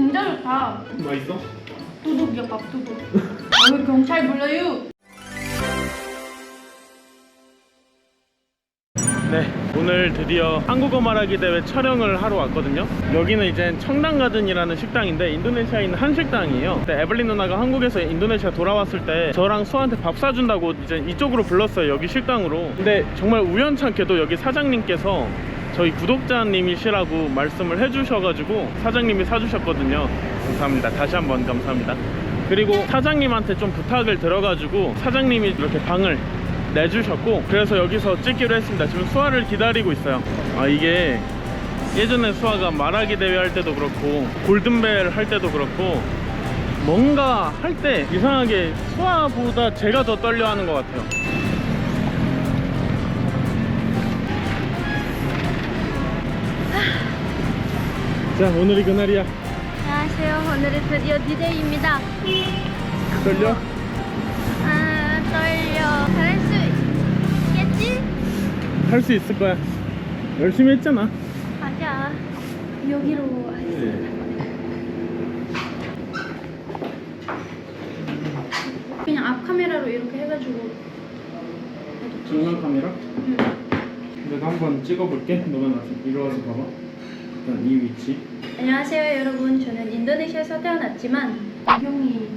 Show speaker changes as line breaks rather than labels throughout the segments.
진짜 좋다.
맛있어?
도둑이야 밥도둑. 아, 왜 경찰 불러요?
네, 오늘 드디어 한국어 말하기 대회 촬영을 하러 왔거든요. 여기는 이제 청담가든이라는 식당인데 인도네시아에 있는 한 식당이에요. 근데 에블린 누나가 한국에서 인도네시아 돌아왔을 때 저랑 수아한테 밥 사준다고 이제 이쪽으로 불렀어요. 여기 식당으로. 근데 정말 우연찮게도 여기 사장님께서 저희 구독자님이시라고 말씀을 해주셔가지고 사장님이 사주셨거든요. 감사합니다. 다시 한번 감사합니다. 그리고 사장님한테 좀 부탁을 들어가지고 사장님이 이렇게 방을 내주셨고 그래서 여기서 찍기로 했습니다 지금 수아를 기다리고 있어요 아 이게 예전에 수아가 말하기 대회 할 때도 그렇고 골든벨 할 때도 그렇고 뭔가 할 때 이상하게 수아보다 제가 더 떨려 하는 것 같아요 자 오늘이 그날이야
안녕하세요. 오늘은 드디어 디데이입니다.
떨려?
아 떨려. 잘할 수 있겠지?
할 수 있을 거야 열심히 했잖아
맞아. 여기로 하겠습니다. 그냥 앞 카메라로 이렇게 해가지고.
정면 카메라?
응.
내가 한번 찍어볼게. 너가 나서 이리 와서 봐봐. 일단 이 위치.
안녕하세요 여러분. 저는 인도네시아에서 태어났지만 배경이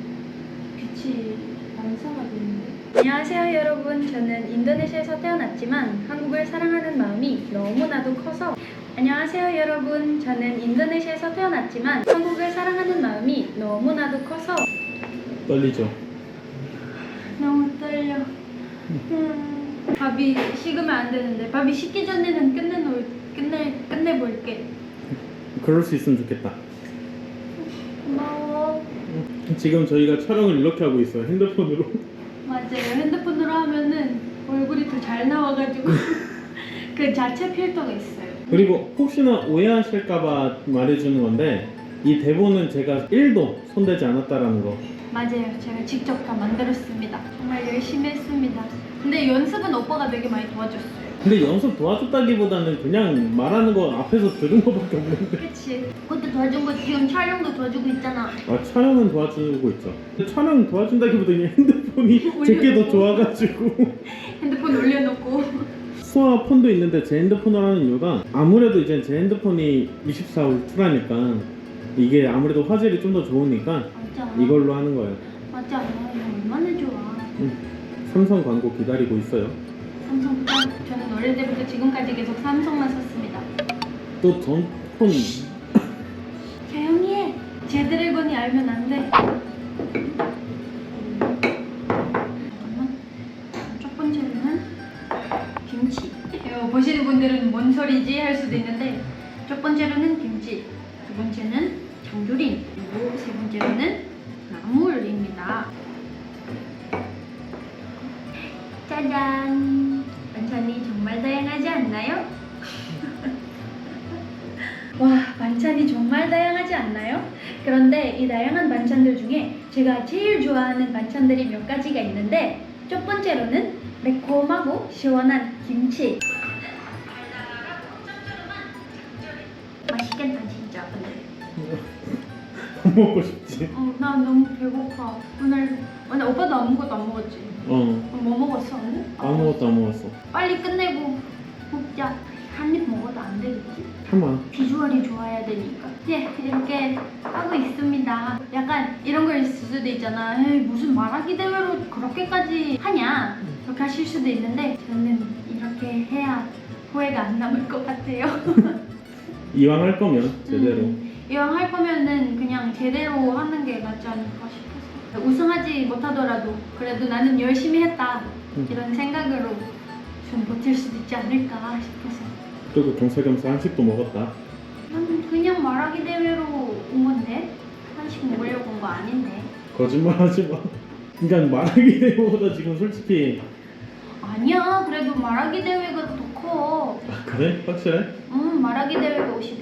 빛이 반사가 되는데. 안녕하세요 여러분. 저는 인도네시아에서 태어났지만 한국을 사랑하는 마음이 너무나도 커서 안녕하세요 여러분. 저는 인도네시아에서 태어났지만 한국을 사랑하는 마음이 너무나도 커서
떨리죠.
너무 떨려. 음, 밥이 식으면 안 되는데 밥이 식기 전에는 끝내놓을 끝내 끝내볼게.
그럴 수 있으면 좋겠다.
고마워.
지금 저희가 촬영을 이렇게 하고 있어요. 핸드폰으로.
맞아요. 핸드폰으로 하면은 얼굴이 더 잘 나와가지고 그 자체 필터가 있어요.
그리고 혹시나 오해하실까봐 말해주는 건데 이 대본은 제가 1도 손대지 않았다라는 거.
맞아요. 제가 직접 다 만들었습니다. 정말 열심히 했습니다. 근데 연습은 오빠가 되게 많이 도와줬어요.
근데 연습 도와줬다기보다는 그냥 말하는 거 앞에서 들은 거밖에 없는데.
그치? 그것도 도와준 거 지금 촬영도 도와주고 있잖아.
아 촬영은 도와주고 있죠. 근데 촬영 도와준다기보다 그냥 핸드폰이 제게 더 좋아가지고.
핸드폰 올려놓고.
수아 폰도 있는데 제 핸드폰으로 하는 이유가 아무래도 이제 제 핸드폰이 24 울트라니까 이게 아무래도 화질이 좀 더 좋으니까
맞아.
이걸로 하는 거예요.
맞아. 이거 얼마나 좋아.
삼성 광고 기다리고 있어요.
삼성 편. 저는 어릴 때부터 지금까지 계속 삼성만 썼습니다.
또전폰
조용히 해. 제 드래곤이 알면 안 돼. 잠깐만. 첫 번째로는 김치. 이거 보시는 분들은 뭔 소리지 할 수도 있는데 첫 번째로는 김치. 두 번째는 장조림. 그리고 세 번째로는 나물입니다. 짜잔. 반찬이 정말 다양하지 않나요? 와, 반찬이 정말 다양하지 않나요? 그런데 이 다양한 반찬들 중에 제가 제일 좋아하는 반찬들이 몇 가지가 있는데 첫 번째로는 매콤하고 시원한 김치. 맛있겠다 진짜.
밥 먹고 싶지.
어, 나 너무 배고파. 오늘 오늘 오빠도 아무것도 안 먹었지?
어
오늘 뭐 먹었어 오늘?
아무것도 안 먹었어.
빨리 끝내고 먹자. 한 입 먹어도 안 되겠지?
참아.
비주얼이 좋아야 되니까. 예, 이렇게 하고 있습니다. 약간 이런 거 있을 수도 있잖아. 에이, 무슨 말하기 대회로 그렇게까지 하냐? 그렇게 하실 수도 있는데 저는 이렇게 해야 후회가 안 남을 것 같아요.
이왕 할 거면 제대로.
음, 이왕 할 거면은 그냥 제대로 하는 게 낫지 않을까. 우승하지 못하더라도 그래도 나는 열심히 했다.
음.
이런 생각으로 좀 버틸 수도 있지 않을까 싶어서.
그리고 경사겸사 한식도 먹었다.
난 그냥 말하기 대회로 온 건데 한식 먹으려고 온 거 아닌데
거짓말하지 마. 그러니까 말하기 대보다 지금 솔직히
아니야 그래도 말하기 대회가 더 커.
아, 그래? 확실해?
음 말하기 대회가 51.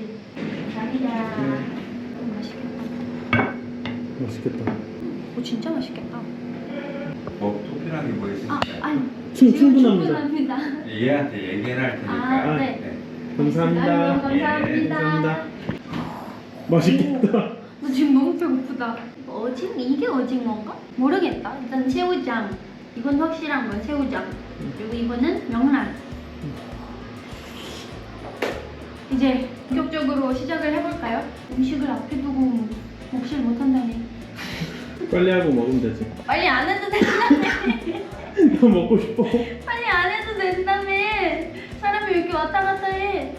자기야.
음.
음, 맛있겠다.
맛있겠다.
오 진짜 맛있겠다.
뭐 토핑하는 게 뭐 있습니까?
아 아니
충-
지금
충분합니다.
충분합니다.
얘한테 얘기를 할 테니까.
아, 네.
감사합니다.
아유, 감사합니다.
감사합니다. 맛있겠다.
나 지금 너무 배고프다. 어징 이게 어징어인가? 모르겠다. 일단 새우장. 이건 확실한 건 새우장. 그리고 이거는 명란. 이제 본격적으로 시작을 해볼까요? 음식을 앞에 두고 먹질 못한다니.
빨리 하고 먹으면 되지.
빨리 안 해도 된다며.
너 먹고 싶어?
빨리 안 해도 된다며. 사람이 왜 이렇게 왔다 갔다 해?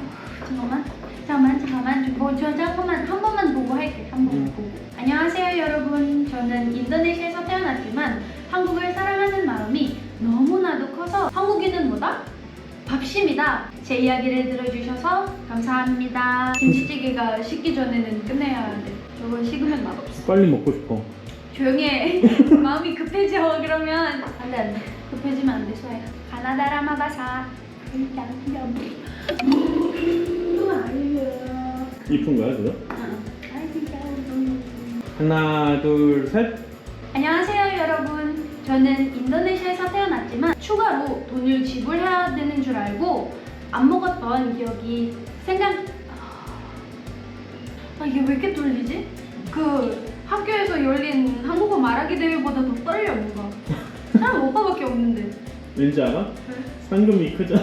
아, 잠깐만. 잠깐만, 잠깐만. 좀 뭐, 저 잠깐만 한 번만 보고 할게. 한 번만
음.
보고. 안녕하세요, 여러분. 저는 인도네시아에서 태어났지만 한국을 사랑하는 마음이 너무나도 커서 한국인은 뭐다? 밥심이다. 제 이야기를 들어주셔서 감사합니다. 김치찌개가 식기 전에는 끝내야 돼. 저거 식으면 맛없어.
빨리 먹고 싶어.
조용히 해. 마음이 급해져 그러면 안 돼 안 돼 급해지면 안 돼 소야 가나다라 마바사
이쁜 거야 그거? 하나 둘 셋.
안녕하세요 여러분 저는 인도네시아에서 태어났지만 추가로 돈을 지불해야 되는 줄 알고 안 먹었던 기억이 생각 아 이게 왜 이렇게 떨리지? 그 학교에서 열린 한국어 말하기 대회보다 더 떨려 뭔가 사람 오빠밖에 없는데
왠지 알아? 상금이 크잖아.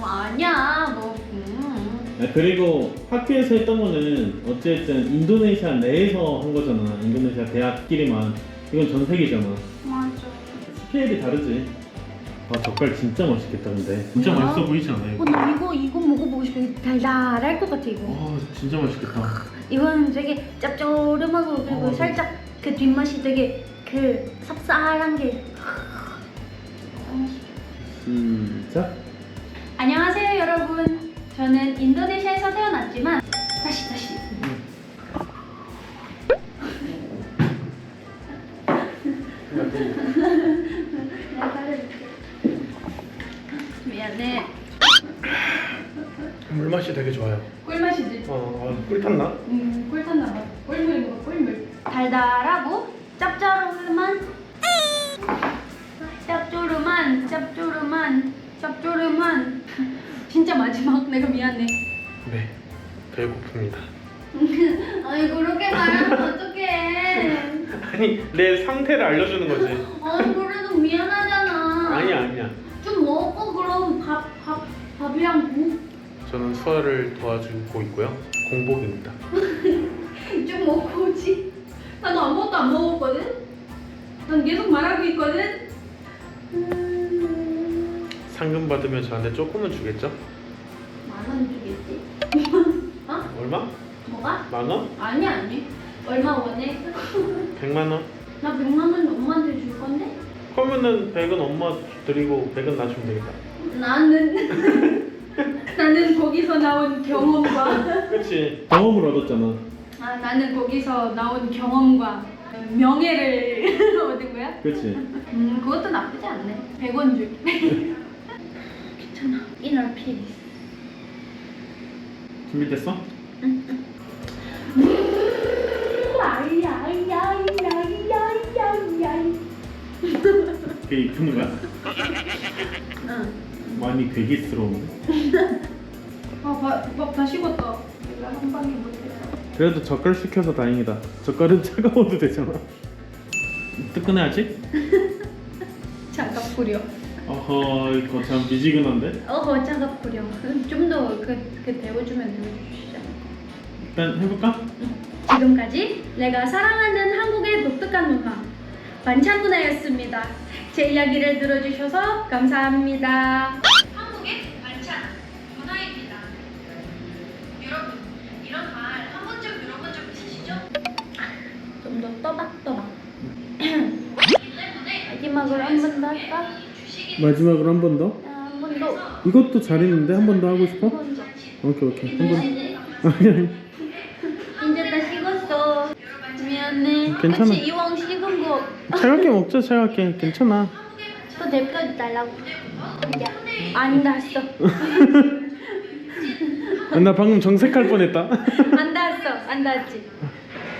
어, 아니야 뭐 음.
아, 그리고 학교에서 했던 거는 어쨌든 인도네시아 내에서 한 거잖아. 인도네시아 대학끼리만. 이건 전 세계잖아.
맞아
스케일이 다르지. 아 젓갈 진짜 맛있겠다 근데. 진짜
뭐야?
맛있어 보이지 않아
어,
이거?
나 이거 이거 먹어보고 싶어 이거 달달할 것 같아 이거
아 진짜 맛있겠다.
이거는 되게 짭조름하고 그리고
어.
살짝 그 뒷맛이 되게 그 쌉쌀한 게
시작.
안녕하세요 여러분 저는 인도네시아에서 태어났지만 다시 다시 내가 가려줄게 미안해
물 맛이 되게 좋아요.
꿀맛이지
어, 꿀 탔나?
음, 꿀탔나
상태를 알려주는 거지.
아니 그래도 미안하잖아.
아니야 아니야.
좀 먹고 그럼 밥, 밥, 밥이랑 국
저는 수아를 도와주고 있고요. 공복입니다.
좀 먹고 오지. 나도 아무것도 안 먹었거든. 난 계속 말하고 있거든. 음,
상금 받으면 저한테 조금은 주겠죠?
만원 주겠지? 어?
얼마?
뭐가?
만 원?
아니 아니. 얼마 원해?
백만 원?
나 100만 원 엄마한테 줄 건데?
그러면은 백은 엄마 드리고 백은 나 주면 되겠다.
나는 나는 거기서 나온 경험과
그렇지. 경험을 얻었잖아.
아 나는 거기서 나온 경험과 명예를 얻은 거야?
그렇지.
음 그것도 나쁘지 않네 100원 줄게 괜찮아 inner peace
준비됐어? 그게 이쁘는 거야?
응.
많이 괴기스러운데.
아, 밥다 식었다. 내가 한 방에 못했다.
그래도 젓갈 시켜서 다행이다. 젓갈은 차가워도 되잖아. 뜨끈해야지?
차갑구려.
어허 이거 참 미지근한데?
어허, 차갑구려. 좀더 그, 그 데워주면 않을까?
일단 해볼까?
지금까지 내가 사랑하는 한국의 독특한 문화 반찬 문화였습니다. 제 이야기를 들어주셔서 감사합니다. 한국의 반찬 문화입니다. 여러분 이런 말 한 번쯤 들어본 적 있으시죠? 좀 더 떠박떠박. 마지막으로 한 번 더 할까?
마지막으로 한 번 더?
아, 한번 더.
이것도 잘했는데 한 번 더 하고 싶어?
한번 더.
오케이 오케이 한 번.
이제 다 식었어. 미안해.
괜찮아.
그치 이왕.
차갑게 먹자 차갑게 괜찮아.
또 대표도 달라고. 야, 안 닿았어.
아, 나 방금 정색할 뻔했다.
안 닿았어. 안 닿았지.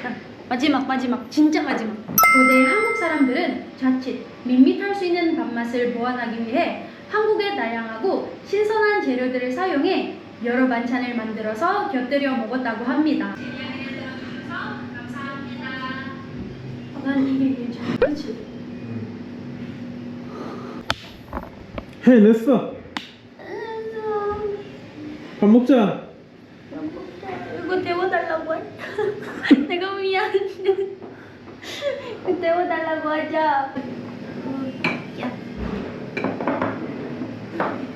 자, 마지막 마지막 진짜 마지막. 고대 한국 사람들은 자칫 밋밋할 수 있는 밥맛을 보완하기 위해 한국의 다양하고 신선한 재료들을 사용해 여러 반찬을 만들어서 곁들여 먹었다고 합니다. 난 이게 괜찮아. 그치?
해냈어 밥 먹자
이거 데워달라고 해. 내가 미안해. 이거 데워달라고 하자. 야.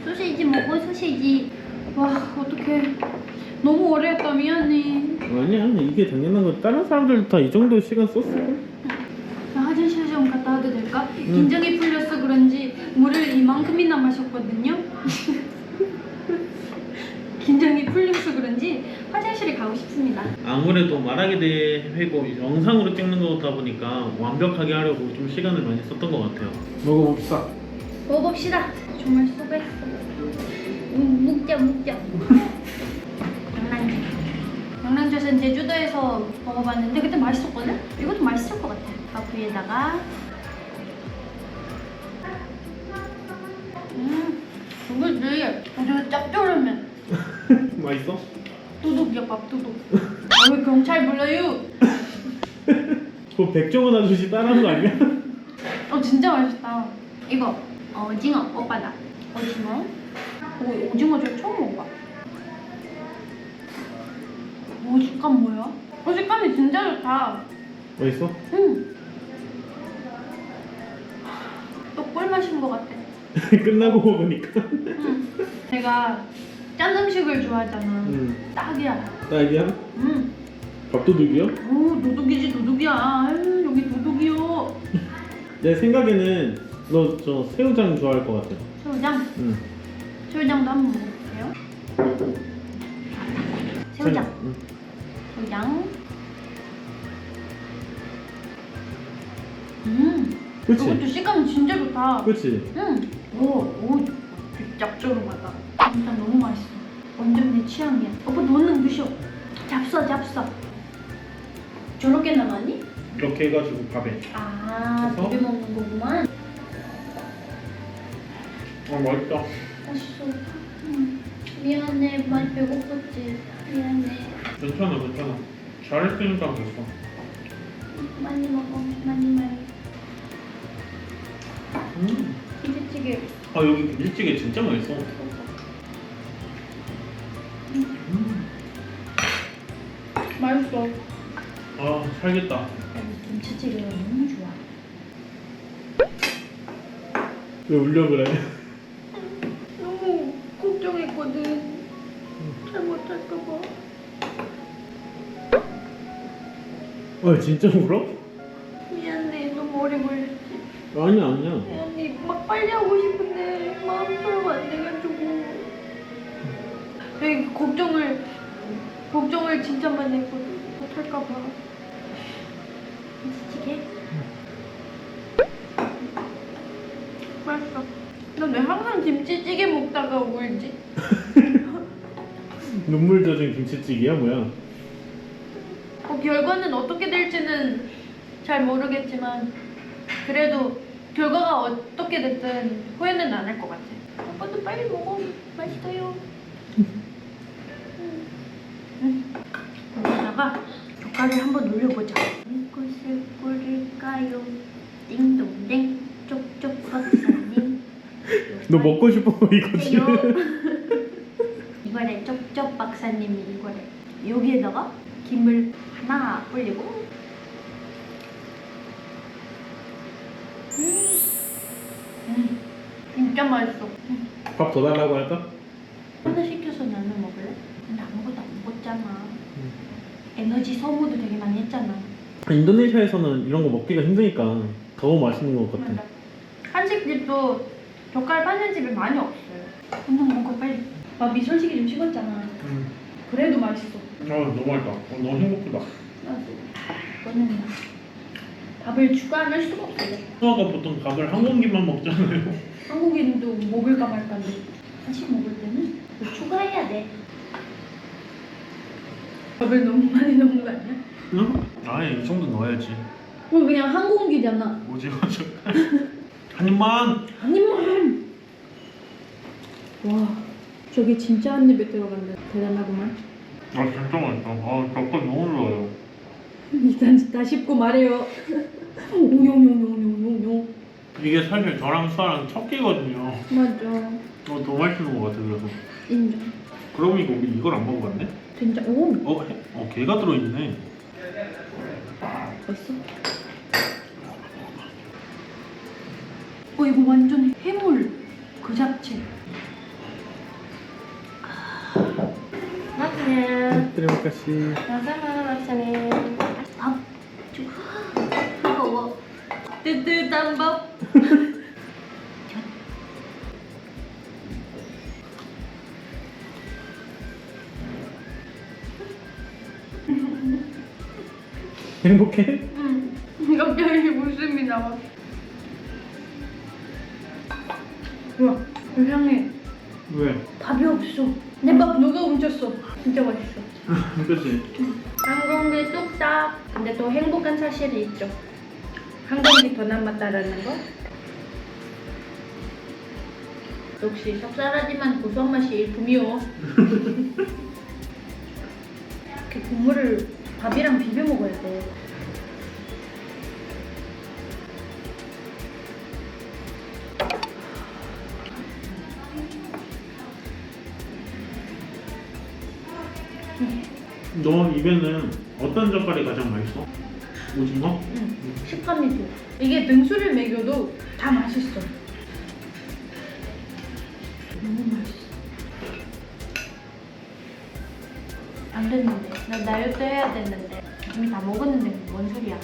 소시지 먹어 소시지. 와 어떡해. 너무 오래 했다 미안해.
아니야 이게 당연한 거 다른 사람들 다 이 정도 시간 썼을걸?
나 화장실 좀 갔다 와도 될까? 긴장이 풀려서 그런지 물을 이만큼이나 마셨거든요. 긴장이 풀려서 그런지 화장실에 가고 싶습니다.
아무래도 말하게 대회고 영상으로 찍는 거다 보니까 완벽하게 하려고 좀 시간을 많이 썼던 것 같아요 먹어봅시다
먹어봅시다. 정말 수고했어. 음, 묵자 묵자. 영랑주. 영랑주는 제주도에서 먹어봤는데 그때 맛있었거든? 이것도 맛있을 것 같아. 밥 위에다가 음, 이거지. 아주 짭조름해.
맛있어?
도둑이야 밥도둑. 아, 왜 경찰 불러요?
그거 백종원 아저씨 따라한 거 아니야?
어 진짜 맛있다. 이거 어, 오징어 오빠다. 오징어. 오, 오징어 저 처음 먹어봐. 오 식감 뭐야? 어 식감이 진짜 좋다.
맛있어?
응. 또 꿀맛인 것 같아.
끝나고 먹으니까
응. 내가 짠 음식을 좋아하잖아.
응
딱이야.
딸기야?
응.
밥도둑이요?
오 도둑이지 도둑이야. 아유, 여기 도둑이요.
내 생각에는 너 저 새우장 좋아할 것 같아
새우장.
응
새우장도 한번 먹어볼게요. 새우장.
응.
새우장. 음.
그치?
이것도 식감 진짜 좋다.
그치?
응. 오, 오, 짭조름하다. 진짜 너무 맛있어. 완전 내 취향이야. 오빠 너는 드셔. 잡숴, 잡숴. 저렇게 나가니?
이렇게 해가지고 밥에
아,
그래서?
비벼 먹는 거구만.
아 맛있다
맛있어. 응. 미안해, 많이 배고팠지. 미안해.
괜찮아 괜찮아 잘했으니까 됐어
많이 먹어, 많이 많이.
음.
김치찌개.
아 여기 김치찌개 진짜 맛있어 음.
맛있어.
아 살겠다
김치찌개가 너무 좋아.
왜 울려 그래?
너무 걱정했거든. 잘못할까봐.
아 진짜 울어?
미안해, 너무 오래 걸렸지.
아니야 아니야
미안해, 할까 봐. 김치찌개? 맛있어. 난왜 항상 김치찌개 먹다가 울지?
눈물 젖은 김치찌개야 뭐야?
어, 결과는 어떻게 될지는 잘 모르겠지만 그래도 결과가 어떻게 됐든 후회는 안 할 것 같아. 오빠도 빨리 먹어. 맛있어요. 음. 여기다가 젓갈을 한번 올려보자. 무엇을 뿌릴까요? 띵동댕 쪽쪽 박사님.
너 먹고 싶어 이거지?
이번에 쪽쪽 박사님이 이거를 여기에다가 김을 하나 올리고 음, 음 진짜 맛있어. 음.
밥더 달라고 할까?
하나 시켜서 나는 먹을래? 근데 아무것도 안 먹었잖아. 에너지 소모도 되게 많이 했잖아.
인도네시아에서는 이런 거 먹기가 힘드니까 더 맛있는 것 같아
맞아. 한식집도 젓갈 파는 집이 많이 없어요. 한번 먹어 빨리. 밥이 솔직히 좀 식었잖아.
음.
그래도 맛있어.
아 너무 맛있다 어, 너무 행복하다
나도. 이거는 밥을 추가 안할 수가 없어요.
수아가 보통 밥을 한 공기만 먹잖아요
한국인도 먹을까 말까인데 한식 먹을 때는 뭐 추가해야 돼. 밥을 너무 많이 넣은 거 아니야?
응? 아예 이 정도 넣어야지
그럼 그냥 한 공기잖아.
오징어 한 입만
한 입만. 와, 저게 진짜 한 입에 들어간다. 대단하구만.
아 진짜 맛있다 아 젓갈 너무 좋아요
일단 다 씹고 말해요. 오용용용용용용.
이게 사실 저랑 수아랑 첫 끼거든요.
맞아.
어, 더 맛있는 것 같아 그래서.
인정.
그러고 보니까 우리 이걸 안 먹어봤네?
진짜 오
어, 해- 어 게가 들어있네.
벌써? 어 이거 완전 해물 그 자체.
Makan.
Terima kasih.
Sama-sama, Maksani.
밥 주. 뜨거워. 뜨뜻한 밥.
행복해?
응. 갑자기 웃음이 나와. 우와, 이상해.
왜?
밥이 없어. 내 밥 누가 훔쳤어? 진짜 맛있어.
그치?
한 공기 뚝딱. 근데 또 행복한 사실이 있죠. 한 공기 더 남았다라는 거. 역시 쌉쌀하지만 고소한 맛이 일품이요. 이렇게 국물을 밥이랑 비벼 먹어야 돼.
너 입에는 어떤 젓갈이 가장 맛있어? 오징어?
응, 식감이 좋아. 이게 등수를 매겨도 다 맛있어. 너무 맛있어. 안 됐는데. 나 다이어트 해야 됐는데. 이미 다 먹었는데 뭔 소리야.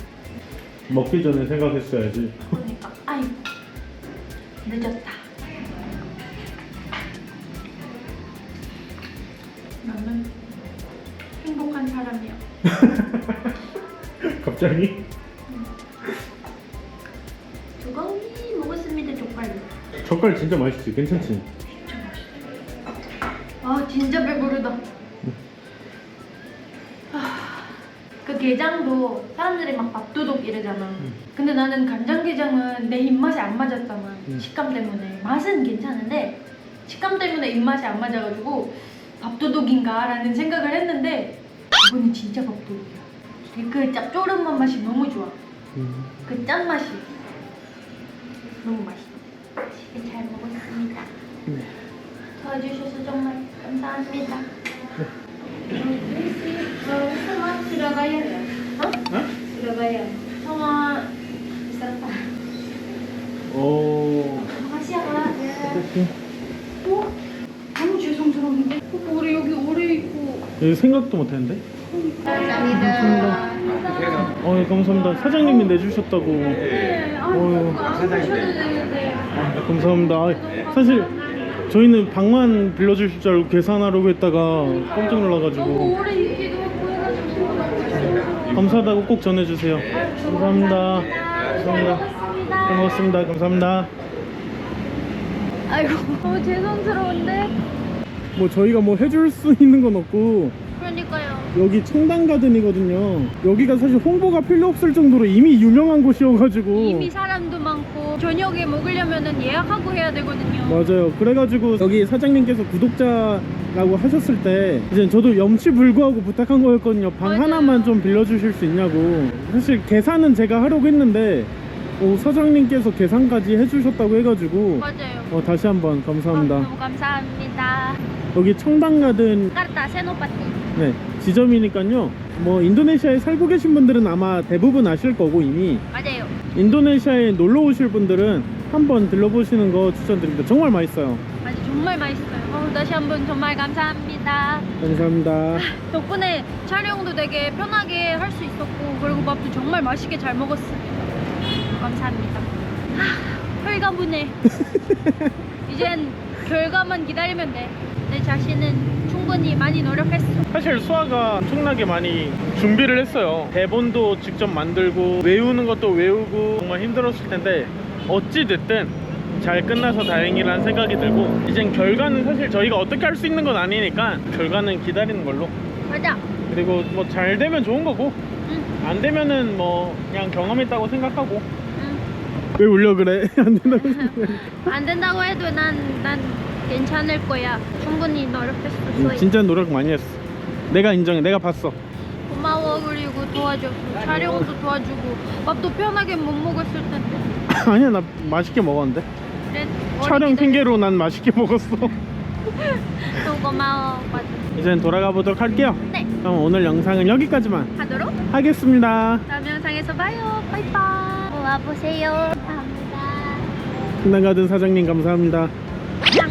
먹기 전에 생각했어야지.
그러니까 아이고 늦었다.
갑자기?
두 공기 먹었습니다 족발로.
젓갈 진짜 맛있지? 괜찮지?
아 진짜 배부르다. 아, 그 게장도 사람들이 막 밥도둑 이러잖아. 근데 나는 간장게장은 내 입맛에 안 맞았잖아.
음.
식감 때문에 맛은 괜찮은데 식감 때문에 입맛에 안 맞아가지고 밥도둑인가라는 생각을 했는데 이거는 진짜 밥도둑이야. 그 짭조름한 맛이 너무 좋아. 그 짠맛이 너무 맛있어. 맛있게 잘 먹었습니다.
네.
도와주셔서 정말 감사합니다. 어, 성화 들어가야 돼. 어?
어?
들어가야 돼. 성화 있었다.
오.
마시아가. 어? 너무 죄송스러운데? 오빠 우리 여기 오래 있고.
여기 생각도 못했는데?
감사합니다.
어, 예, 감사합니다. 사장님이 내주셨다고.
네, 되는데.
아, 감사합니다. 아, 사실 저희는 방만 빌려주실 줄 알고 계산하려고 했다가 깜짝 놀라가지고
오래 있기도 하고 해가지고 너무 죄송스러워.
감사하다고 꼭 전해주세요. 감사합니다. 감사합니다. 잘 먹었습니다. 감사합니다.
아이고 너무 죄송스러운데.
뭐 저희가 뭐 해줄 수 있는 건 없고
그러니까요.
여기 청담 가든이거든요. 여기가 사실 홍보가 필요 없을 정도로 이미 유명한 곳이어가지고
이미 사람도 많고 저녁에 먹으려면은 예약하고 해야 되거든요.
맞아요. 그래가지고 여기 사장님께서 구독자라고 하셨을 때 이제 저도 염치불구하고 부탁한 거였거든요. 방
맞아요.
하나만 좀 빌려주실 수 있냐고. 사실 계산은 제가 하려고 했는데 어, 사장님께서 계산까지 해주셨다고 해가지고
맞아요.
어, 다시 한번 감사합니다.
너무 감사합니다.
여기 청담가든
까르타 세노파티.
네, 지점이니까요. 뭐 인도네시아에 살고 계신 분들은 아마 대부분 아실 거고 이미
맞아요.
인도네시아에 놀러 오실 분들은 한번 들러보시는 거 추천드립니다. 정말 맛있어요.
맞아 정말 맛있어요. 어, 다시 한번 정말 감사합니다.
감사합니다.
덕분에 촬영도 되게 편하게 할 수 있었고 그리고 밥도 정말 맛있게 잘 먹었어요. 감사합니다. 하, 혈가분해. 이젠 결과만 기다리면 돼. 내 자신은 충분히 많이 노력했어.
사실 수아가 엄청나게 많이 준비를 했어요. 대본도 직접 만들고 외우는 것도 외우고 정말 힘들었을 텐데 어찌 됐든 잘 끝나서 다행이라는 생각이 들고 이젠 결과는 사실 저희가 어떻게 할 수 있는 건 아니니까 결과는 기다리는 걸로
맞아.
그리고 뭐 잘 되면 좋은 거고
응,
안 되면은 뭐 그냥 경험했다고 생각하고
응.
왜 울려 그래? 안 된다고.
안 된다고 해도 난, 난 괜찮을 거야. 충분히 노력했어. 소희.
진짜 노력 많이 했어. 내가 인정해. 내가 봤어.
고마워 그리고 도와줘서 촬영도 도와주고 밥도 편하게 못 먹었을 텐데
아니야 나 맛있게 먹었는데
그래
촬영
어린이들
핑계로 난 맛있게 먹었어
또 고마워 맞아
이젠 돌아가 보도록 할게요
네
그럼 오늘 영상은 여기까지만
하도록
하겠습니다
다음 영상에서 봐요 바이바이
와보세요. 감사합니다.
풍당가든 사장님 감사합니다
짱